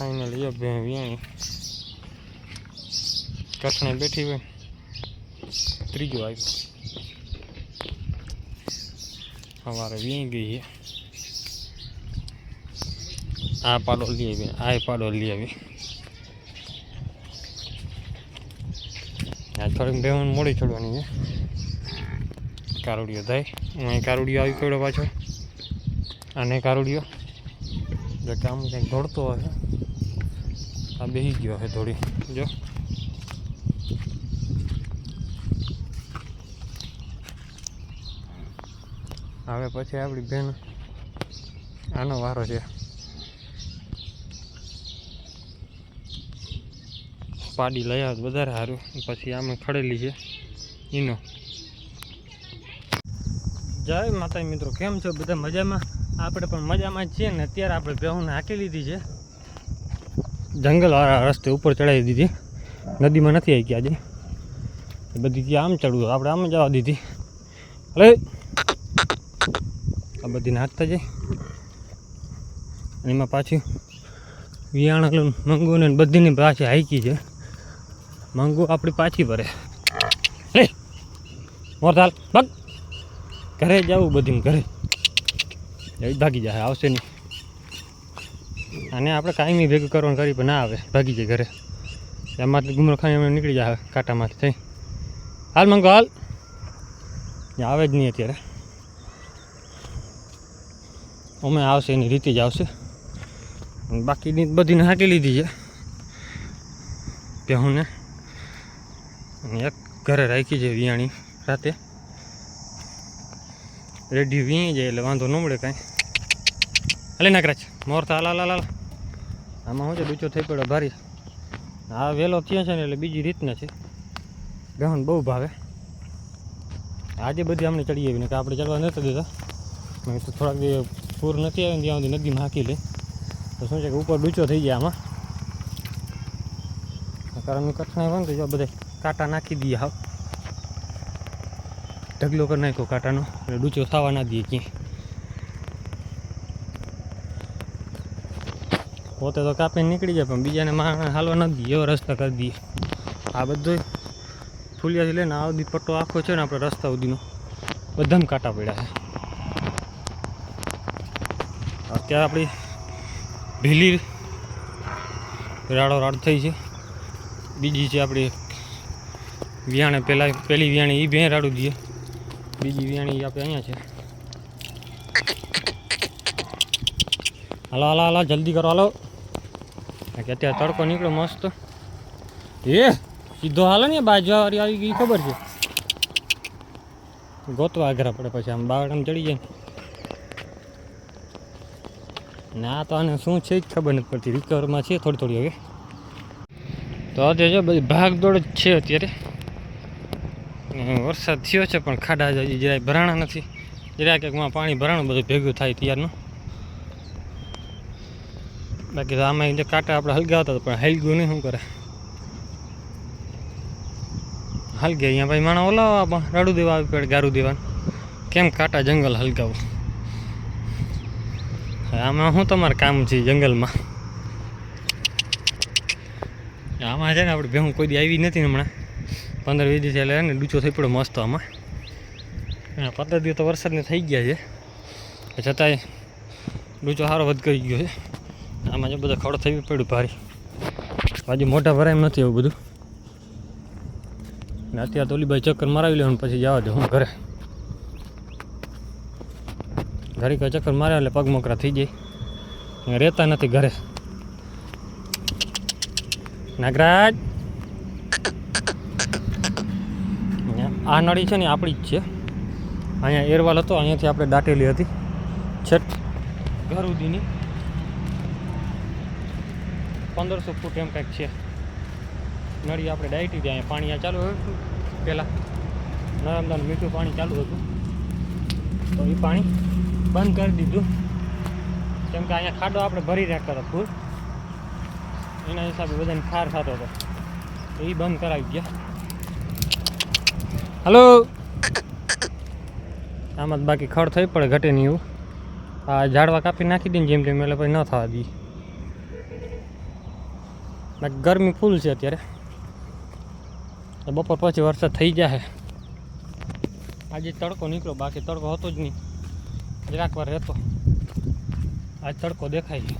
Final એ બે વ્યાણી કઠણે બેઠી હોય. ત્રીજો આવ્યો. સવારે વી ગઈ છે. આ પાડો લઈ આવી, આ પાડો લઈ આવી. આ થોડીક બેહન મોડી ચડવાની છે. કારુડિયો થાય. અહીં કારુડિયો આવી પડ્યો પાછો. અને કારુડિયો. જે કામ કંઈક દોડતો હશે. આ બેસી ગયો છે થોડી. જો. હવે પછી આપણી બેન આનો વારો છે. પાડી લઈ આવે વધારે સારું. પછી આમાં ખડેલી છે. એનો જય માતા મિત્રો, કેમ છો? બધા મજામાં? આપણે પણ મજામાં છીએ ને અત્યારે આપણે બેહુને હાંકી લીધી છે. જંગલવાળા રસ્તે ઉપર ચડાવી દીધી. નદીમાં નથી આવી ગયા આજે બધી ત્યાં આમ ચડવું આપણે આમ જવા દીધી. અરે આ બધી નાખતા જાય. એમાં પાછી વિયાણ મંગુ ને બધીની પાછી હાઈકી છે. મંગુ આપણી પાછી ભરે. લે મોરતાલ બગ ઘરે જવું બધી ઘરે. ભાગી જાય. આવશે નહીં. અને આપણે કાયમી ભેગું કરવાનું કરી પણ ના આવે, ભાગી જાય ઘરે. એમાંથી ગુમરો ખાઈ એમને નીકળી જાય કાંટામાંથી થઈ. હાલ મંગો, હાલ. આવે જ નહીં અત્યારે. અમે આવશે, એની રીતે જ આવશે. બાકીની બધીને હાંકી લીધી છે. પહેુંને અને એક ઘરે રાખી છે વિયાણી, રાતે. રેડી વીણી જાય એટલે વાંધો ન મળે કાંઈ. હાલે નાકરાજ મોર તો હાલ હાલ હાલ. આમાં શું છે, ડૂચો થઈ પડ્યો ભારી. આ વહેલો થયો છે ને એટલે બીજી રીતના છે. બેહન બહુ ભાવે. આજે બધી અમને ચડી આવી ને કે આપણે ચડવા નહોતા દેતા. કીધું થોડાક દી પૂર નથી આવે ત્યાં સુધી નદીમાં હાંકી લે. તો શું છે કે ઉપર ડૂચો થઈ જાય આમાં. કારણ કઠણાઈ હોય ને તો જો બધા કાંટા નાખી દઈએ હાવ. ઢગલો કરી નાખ્યો કાંટાનો. એટલે ડૂચો થવા ના દઈએ ક્યાંય. પોતે તો કાપીને નીકળી જાય, પણ બીજાને માણસ હાલવા ન દઈએ, એવો રસ્તા કરી દઈએ. આ બધો ફૂલિયાથી લઈને આ સુધી પટ્ટો આખો છે ને આપણે રસ્તા સુધીનો. બધામાં કાંટા પડ્યા છે. અત્યારે આપણી ભીલી રાડો રાડ થઈ છે. બીજી છે આપણી વિયાણે પહેલાં પહેલી વિયાણી એ બે રાડું દઈએ બીજી વિયાણી આપણે અહીંયા છે. હાલો હાલો હાલો, જલ્દી કરો, હાલો. કે અત્યારે તડકો નીકળ્યો મસ્ત. એ, સીધો હાલો ને બાજુવાળી આવી ગઈ, ખબર છે? ગોતવા આઘરા પડે પછી, આમ બાવડામાં ચડી જાય ને. આ તો આને શું છે જ ખબર નથી પડતી રિકવરમાં છે થોડી થોડી હવે. તો અત્યારે જો બધી ભાગ દોડ જ છે અત્યારે. વરસાદ થયો છે, પણ ખાડા હજી જરાય ભરાણા નથી. જરાક એકમાં પાણી ભરાણું બધું ભેગું થાય ત્યારનું. બાકી તો આમાં જે કાંટા આપણે હલગાવતા હતા, પણ હલગ્યું નહીં, શું કરે? હલગે અહીંયા ભાઈ, માણા ઓલા રાડું દેવા આવી પડે, ગારું દેવાનું. કેમ કાંટા જંગલ હલગાવું? આમાં શું તમારે કામ છે જંગલમાં? આમાં છે ને આપણે ભેહું કોઈ દી આવી નથી હમણાં. પંદર વીસ દિવસ એટલે ને ડૂચો થઈ પડ્યો મસ્ત આમાં. અને પંદર દિવસ તો વરસાદને થઈ ગયા છે. છતાંય ડૂચો સારો વધ કરી ગયો છે. આમાં જો બધો ખડો થઈ પડ્યું ભારી. બાજુ મોટા ભરાય એમ નથી એવું બધું. ને અત્યારે તો ભાઈ ચક્કર મરાવી લેવાનું પછી જવા દે હું ઘરે. ઘરે કોઈ ચક્કર માર્યા એટલે પગ મોકરા થઈ જાય. રહેતા નથી ઘરે. નાગરાજ! આ નળી છે ને, આપણી જ છે. અહીંયા એરવાલ હતો, અહીંયાથી આપણે દાટેલી હતી. છેક ઘર સુધીની પંદરસો ફૂટ એમ કાંઈક છે. નળી આપણે ડાયટી ત્યાં પાણી ચાલુ હતું. પહેલાં નર્મદાનું મીઠું પાણી ચાલુ હતું. તો એ પાણી બંધ કરી દીધું. કેમ કે અહીંયા ખાડો આપણે ભરી રાખતા હતા ફૂલ. એના હિસાબે બધાને ખાર થતો હતો. તો એ બંધ કરાવી ગયા. હલો? આમાં બાકી ખડ થઈ પડે ઘટે નહીં એવું. આ ઝાડવા કાપી નાખી દઈએ ને જેમ તેમ, એટલે પછી ન થવા દઈએ બાકી ગરમી ફૂલ છે અત્યારે. બપોર પછી વરસાદ થઈ જાય આજે તડકો નીકળ્યો, બાકી તડકો હતો જ નહીં. જરાક વાર રહેતો. આજ તડકો દેખાય છે.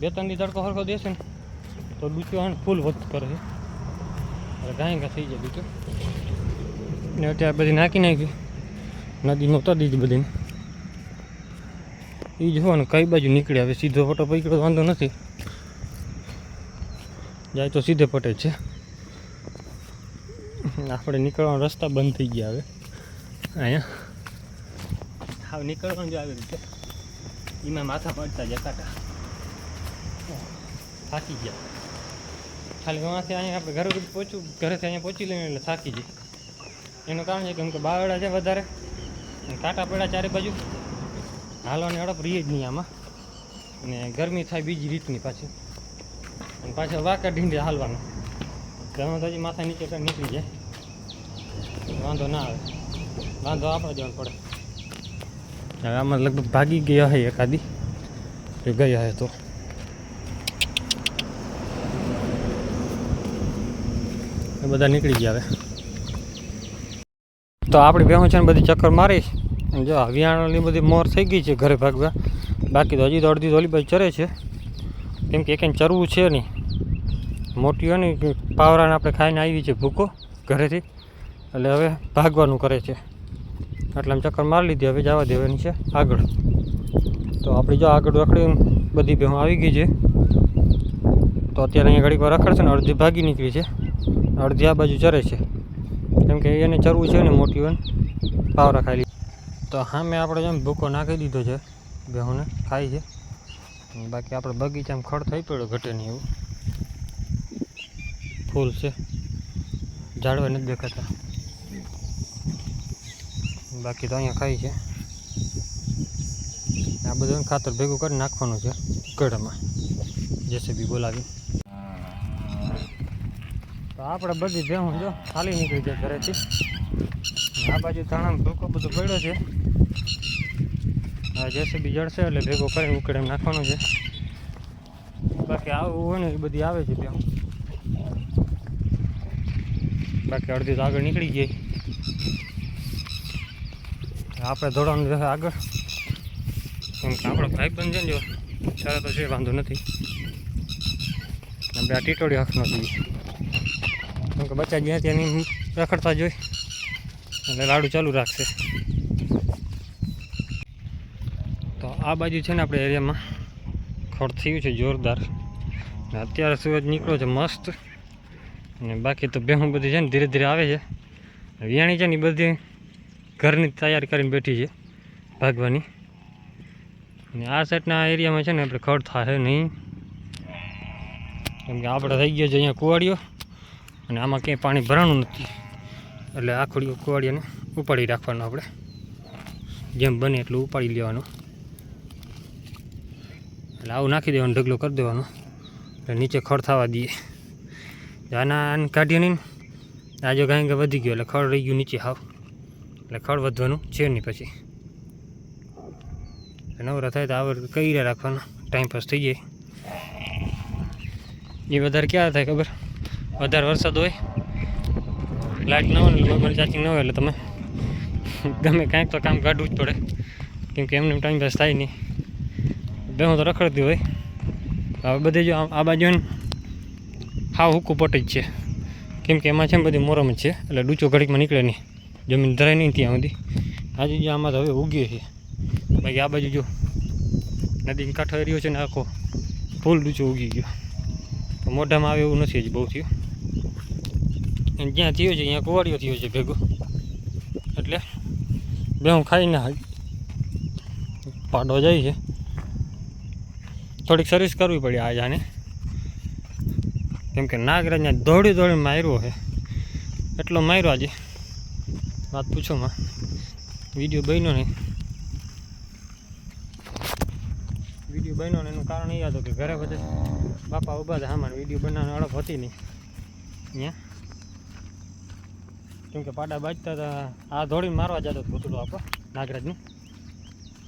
બે ત્રણ દી તડકો સરખો દેશે ને, તો ડૂચો હે ફૂલ વધુ કરે છે. એટલે ગાય ગા થઈ જાય ડૂચો. ને અત્યારે બધી નાખી નાખી. નદીમાં ઉતારી દીધી બધીને. એ જોવાનું કઈ બાજુ નીકળે હવે સીધો ફોટો પકડ્યો વાંધો નથી. જાય તો સીધે પટે છે. આપણે નીકળવાનો રસ્તા બંધ થઈ ગયા હવે. અહીંયા. હવે નીકળવાનું જો આવી રીતે. એમાં માથા પડતા જાય કાંટા થાકી ગયા. ખાલી વાંથી અહીંયા આપણે ઘરે સુધી પહોંચ્યું ઘરેથી અહીંયા પહોંચી લઈને એટલે થાકી જઈએ. એનું કારણ છે કેમ કે બાવડા છે વધારે. કાંટા પડ્યા ચારે બાજુ. હાલવાની અડપ રહી જ નહીં આમાં. અને ગરમી થાય બીજી રીતની પાછી. અને પાછળ વાંકા ઢીંડે હાલવાનું. ગમે તો હજી માથા નીચે કરી નીકળી જાય. વાંધો ના આવે. વાંધો આપણે જવાનું પડે. હવે આમાં લગભગ ભાગી ગયા હોય એકાદી. એ ગયા હોય તો. એ બધા નીકળી ગયા હવે. તો આપણી બહેનો છે ને બધી ચક્કર મારી. જો હવિયાણાની બધી મોર થઈ ગઈ છે ઘરે ભાગવા. બાકી તો હજી તો અડધી ઓલી બાજુ ચરે છે. કેમ કે એકને ચરવું છે નહીં. મોટી હોય ને પાવરાને આપણે ખાઈને આવી છે ભૂકો ઘરેથી. એટલે હવે ભાગવાનું કરે છે. એટલે આમ ચક્કર મારી લીધી, હવે જવા દેવાની છે આગળ. તો આપણી જો આગળ રખડી બધી ભેહું આવી ગઈ છે. તો અત્યારે અહીંયા ઘડીક વાર રખડશે ને અડધી ભાગી નીકળી છે. અડધી આ બાજુ ચરે છે. કેમ કે એને ચરવું છે ને મોટી હોય ને પાવરા ખાઈ લીધી. તો મેં આપણે જેમ ભૂકો નાખી દીધો છે, ભેહુંને ખાઈ છે. બાકી આપણે બગીચામાં ખડ થઈ પડ્યો ઘટે એવું. ફૂલ છે. ઝાડવા નથી દેખાતા. બાકી તો અહીંયા ખાઈ છે. આ બધું ખાતર ભેગું કરી નાખવાનું છે ગઢમાં જેસીબી બોલાવી. તો આપણે બધી ભેહું જો ખાલી નીકળી જાય ઘરેથી. આ બાજુ તાણામાં ભૂકો બધો પડ્યો છે. જેસીબી જળશે એટલે ભેગો કરીને ઉકળે એમ નાખવાનું છે. બાકી આવું હોય ને એ બધી આવે છે ત્યાં. બાકી અડધી તો આગળ નીકળી ગઈ. આપણે દોડવાનું જશે આગળ. કેમ કે આપણો ભાઈ બંધ છે ને જો, ત્યારે તો છે, વાંધો નથી. આપણે આ ટીટોડી હક નથી કેમ કે બચ્ચા જ્યાં ત્યાંની રખડતા જોઈ એટલે લાડુ ચાલુ રાખશે તો આ બાજુ છે ને આપણે એરિયામાં. ખડ થયું છે જોરદાર. અત્યારે સૂરજ નીકળ્યો છે મસ્ત. અને બાકી તો બેહું બધી છે ને ધીરે ધીરે આવે છે. વિયાણી છે ને એ બધી ઘરની તૈયારી કરીને બેઠી છે ભાગવાની. અને આ સાઈડના એરિયામાં છે ને આપણે ખડ થાય નહીં. કેમ કે આપણે થઈ ગયો છે અહીંયા કુવાડીઓ. અને આમાં ક્યાંય પાણી ભરાણું નથી. એટલે આ ખોડીઓ કુવાડીઓને ઉપાડી રાખવાનું આપણે. જેમ બને એટલું ઉપાડી લેવાનું. એટલે આવું નાખી દેવાનું, ઢગલો કરી દેવાનો. એટલે નીચે ખડ થવા દઈએ. આના આને કાઢીએ નહીં આજે કાંઈ વધી ગયો, એટલે ખડ રહી ગયું નીચે હાવ. એટલે ખડ વધવાનું છે નહીં પછી. નવરા થાય તો આવડ કઈ રીતે રાખવાનો, ટાઈમ પાસ થઈ જાય. એ વધારે ક્યારે થાય ખબર? વધારે વરસાદ હોય. લાઇટ ન હોય મોબાઈલ ચાર્જિંગ ન હોય એટલે તમે ગમે કાંઈક તો કામ કાઢવું જ પડે. કેમ કે એમને ટાઈમ પાસ થાય નહીં. બેહું તો રખડતી હોય. હવે બધે જો આ બાજુ હાવ હુકું પટી જ છે. કેમ કે એમાં છે ને બધી મોરમ જ છે. એટલે ડૂચો ઘડીકમાં નીકળે નહીં. જમીન ધરાય નહીં ત્યાં સુધી. આજે જો આમાં તો હવે ઉગીએ છે. બાકી આ બાજુ જો નદી કાંઠો એરિયો છે ને આખો ફૂલ ડૂચો ઉગી ગયો. તો મોઢામાં આવે એવું નથી હજી બહુ થયું. અને જ્યાં થયો છે, ત્યાં કુવાડીઓ થયો છે ભેગો. એટલે બે હું ખાઈને પાડો જાય છે. થોડીક સર્વિસ કરવી પડી આ જાને કેમ કે નાગરાજને દોડી દોડી માર્યો છે. એટલો માર્યો આજે. વાત પૂછો માં. વીડિયો બન્યો નહીં. વીડિયો બન્યો ને એનું કારણ એ હતું કે ઘરે બધે બાપા ઊભા હતા આમાં વીડિયો બનાવવાની અડપ હતી નહીં. અહીંયા કેમ કે પાડા બાજતા હતા. આ દોડીને મારવા જતો ભૂતળો આપણો નાગરાજનું.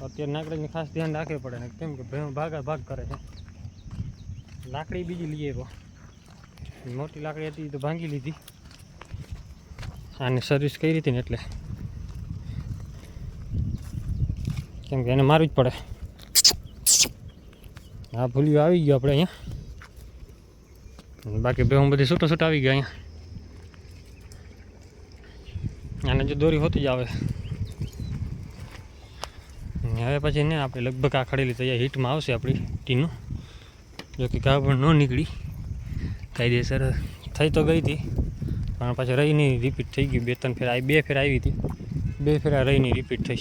અત્યારે નાગરાજને ખાસ ધ્યાન રાખવું પડે ને કેમ કે ભાગા ભાગ કરે છે. લાકડી બીજી લઈ આવ્યો. મોટી લાકડી હતી તો ભાંગી લીધી. આને સર્વિસ કરી હતી ને એટલે. કેમ કે એને મારવી જ પડે. હા ભૂલ્યું આવી ગયો આપણે અહીંયા. બાકી બે બધી છૂટો છૂટ આવી ગયા અહીંયા. આને જો દોરી હોતી જ આવે. હવે પછી ને આપણે લગભગ આ ખડેલી તૈયાર હીટમાં આવશે આપણી ટીનું. જો કે ઘા પણ ન નીકળી. કાયદેસર થઈ તો ગઈ હતી. પણ પછી રહીની રિપીટ થઈ ગયું. બે ત્રણ ફેર આવી, બે ફેર આવી હતી. બે ફેરા આ રહીની રિપીટ થઈ.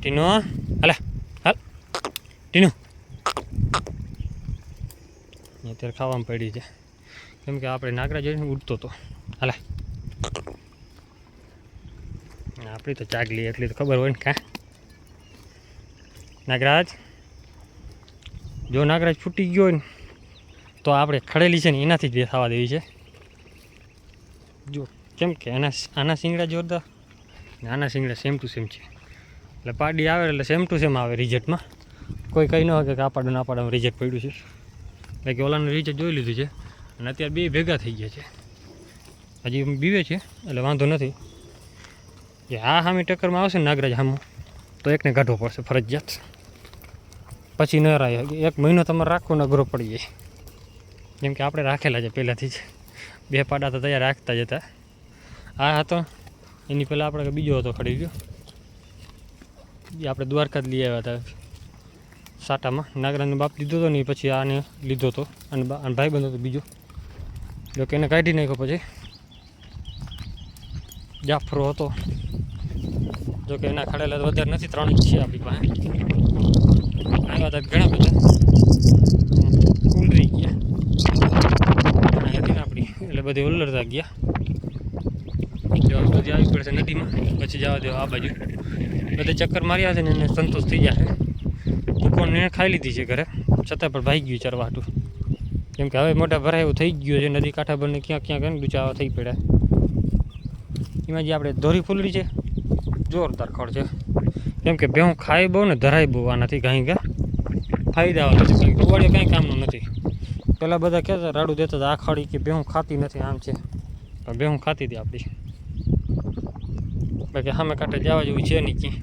ટીનો, હાલે, હાલ. ટીનું. અત્યારે ખાવામાં પડી છે. કેમ કે આપણે નાગરા જઈને ઉડતો હતો હાલે. આપણી તો ચાગલી એટલી તો ખબર હોય ને કાં. નાગરાજ, જો નાગરાજ છૂટી ગયો હોય ને, તો આપણે ખડેલી છે ને એનાથી જ બે થવા દેવી છે. જો, કેમ કે એના આના શિંગડા જોરદાર ને આના શિંગડા સેમ ટુ સેમ છે. એટલે પાડી આવે એટલે સેમ ટુ સેમ આવે રિઝલ્ટમાં કોઈ કંઈ ન હોય કે આ પાડું ના પાડવાનું રિઝલ્ટ પડ્યું છે. એટલે કે ઓલાનું રિઝલ્ટ જોઈ લીધું છે અને અત્યારે બે ભેગા થઈ ગયા છે. હજી બીવે છે, એટલે વાંધો નથી. જે આ સામે ટક્કરમાં આવશે નાગરાજ સામું તો એકને કાઢવો પડશે ફરજિયાત. પછી ન રાય એક મહિનો તમારે રાખવો અઘરો પડી જાય. જેમ કે આપણે રાખેલા છે પહેલાંથી જ. બે પાડા તો તૈયાર રાખતા જ હતા. આ હતો. એની પહેલાં આપણે બીજો હતો ખડી ગયો. એ આપણે દ્વારકા જ લઈ આવ્યા હતા. સાટામાં. નાગરાજનો બાપ લીધો હતો ને પછી આને લીધો હતો. અને ભાઈ ભાઈબંધ હતો બીજો. જો કે એને કાઢી નાખ્યો પછી. જાફરો હતો. જો કે એના ખડેલા વધારે નથી, ત્રણ છે આપણી પાસે. આવ્યા હતા ઘણા બધા ઉલરી ગયા. હતી આપણી, એટલે બધી ઉલરતા ગયા. જવા બધી આવી પડશે નદીમાં, પછી જવા દેવા આ બાજુ. બધે ચક્કર માર્યા છે ને એને સંતોષ થઈ જશે કુકોને એને ખાઈ લીધી છે ઘરે? છતાં પણ ભાઈ ગયું ચરવાટું કેમ કે હવે મોટા ભરાય એવું થઈ ગયું છે, નદી કાંઠા બંને ક્યાં ક્યાં ડૂચાવા થઈ પડ્યા. એમાં જે આપણે દોરી ફૂલડી છે, જોરદાર ખડ છે. કેમ કે ભેહું ખાય બહુ ને ધરાય બહુ આનાથી કાંઈ કે. ફાયદા નથી કંઈ કુવાડીઓ કાંઈ કામનું નથી. પહેલાં બધા કહેતા રાડું દેતા હતા આખાડી ખડી કે ભેહું ખાતી નથી, આમ છે. પણ ભેહું ખાતી હતી આપણી બાકી સામે કાંઠે જવા જેવું છે નહીં ક્યાં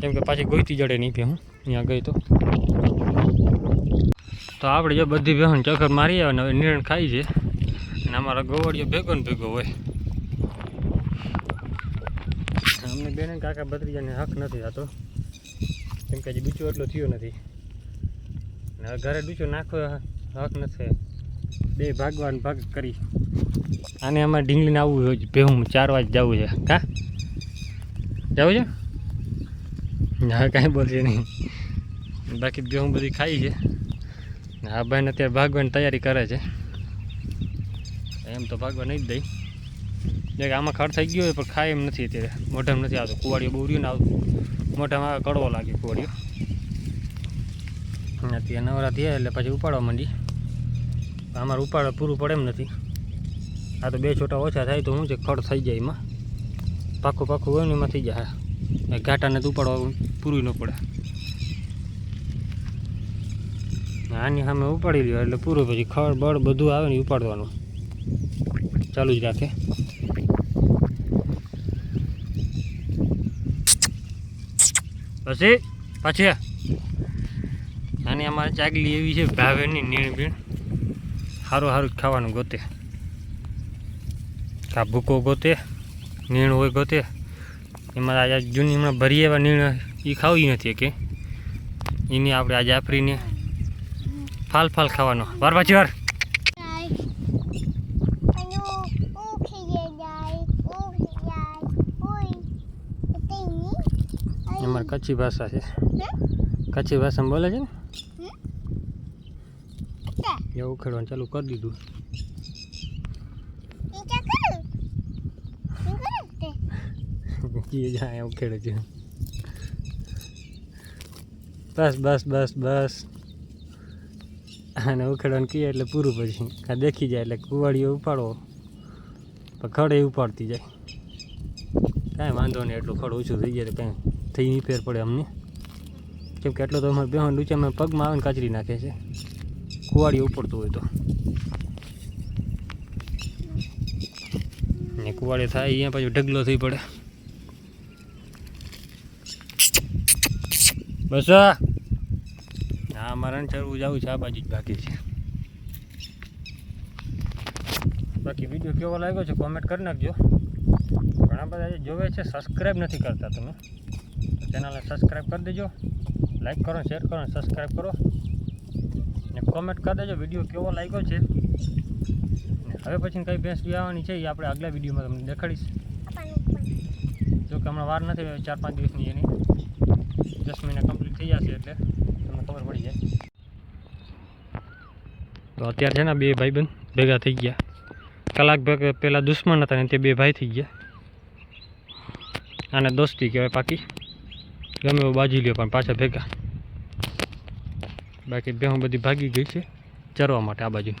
કેમ કે પાછી ગોઈતી જડે નહીં ભેહું અહીંયા ગઈ તો. તો આપણે જો બધી બહેન ચક્કર મારી આવે ને હવે નિર્ણય ખાઈ છે. અને અમારા ગોવડિયો ભેગો ને ભેગો હોય. અમને બેન કાકા ભત્રીજાને હક નથી થતો. કેમ કે હજી ડૂચો એટલો થયો નથી. અને ઘરે ડૂચો નાખો હક નથી. બે ભાગવાન ભાગ કરી. આને અમારે ઢીંગલીને આવવું હોય ભેહું ચાર વાગે જવું છે. કા? જવું છે? હા કાંઈ બોલશે નહીં. બાકી ભેહું બધી ખાઈ છે. હા ભાઈને અત્યારે ભાગવાની તૈયારી કરે છે. એમ તો ભાગવા નહીં જ દઈ. જે આમાં ખડ થઈ ગયો હોય, પણ ખાય એમ નથી અત્યારે. મોઢામાં નથી આવતો. કુવાડિયો બહુ રહ્યું ને આવતું મોઢામાં આવે કડવો લાગે કુવાડિયો અત્યારે નવરા થયા એટલે પછી ઉપાડવા માંડી. અમારે ઉપાડવા પૂરું પડે એમ નથી. આ તો બે છોટા ઓછા થાય તો શું છે? ખડ થઈ જાય એમાં. પાકું પાકું હોય ને એમાં થઈ જાય. ઘાટાને તો ઉપાડવા પૂરું ન પડે. આની સામે ઉપાડી લ્યો એટલે પૂરું, પછી ખડ બળ બધું આવે ને ઉપાડવાનું. ચાલુ જ રાખે. પછી પછી આની અમારે ચાગલી એવી છે, ભાવેની નીણ બીણ સારું સારું ખાવાનું ગોતે. કા ભૂકો ગોતે, નીણ હોય ગોતે. એમાં આજે જૂની હમણાં ભરી એવા નીણ એ ખાવી નથી કે એની આપણે આજે આફરીને ફાલ ફાલ ખાવાનો. વાર પાછી, વાર. કચ્છી ભાષા છે. કચ્છી ભાષામાં બોલે છે ને? એવું ઉખેડવાનું ચાલુ કરી દીધું. જાય ઉખેડે છે. બસ બસ બસ બસ. અને ઉખેડવાનું કહીએ એટલે પૂરું પછી. કા દેખી જાય એટલે કુવાડીઓ ઉપાડો. પણ ખડે ઉપાડતી જાય. કાંઈ વાંધો નહીં એટલું ખડ ઓછું થઈ જાય તો કાંઈ થઈ ફેર પડે અમને. કેમ કે એટલો તો અમારે બેહન અમે પગમાં આવીને કાચરી નાખે છે. કુવાડી ઉપડતું હોય તો. ને કુવાડી થાય, અહીંયા પાછું ઢગલો થઈ પડે. બસ હા મારે ચડવું જવું છે, આ બાજુ જ બાકી છે. બાકી વીડિયો કેવો લાગ્યો છે કોમેન્ટ કરી નાખજો. ઘણા બધા જોવે છે સબસ્ક્રાઈબ નથી કરતા તમે. ચેનલને સબસ્ક્રાઈબ કરી દેજો. લાઈક કરો શેર કરો સબસ્ક્રાઈબ કરો. ને કોમેન્ટ કરી દેજો વીડિયો કેવો લાગ્યો છે. હવે પછી કઈ ભેંસ બી આવવાની છે એ આપણે આગલા વિડીયોમાં તમને દેખાડીશ. જો કે હમણાં વાર નથી ચાર પાંચ દિવસની એની. દસ મહિના કમ્પ્લીટ થઈ જશે એટલે તમને ખબર પડી જાય. તો અત્યારે છે ને બે ભાઈબંધ ભેગા થઈ ગયા. કલાક પહેલાં દુશ્મન હતા ને તે બે ભાઈ થઈ ગયા. આને દોસ્તી કહેવાય પાકી. ગમે એવું બાજી લ્યો, પણ પાછા ભેગા. બાકી બે બધી ભાગી ગઈ છે ચરવા માટે આ બાજુ.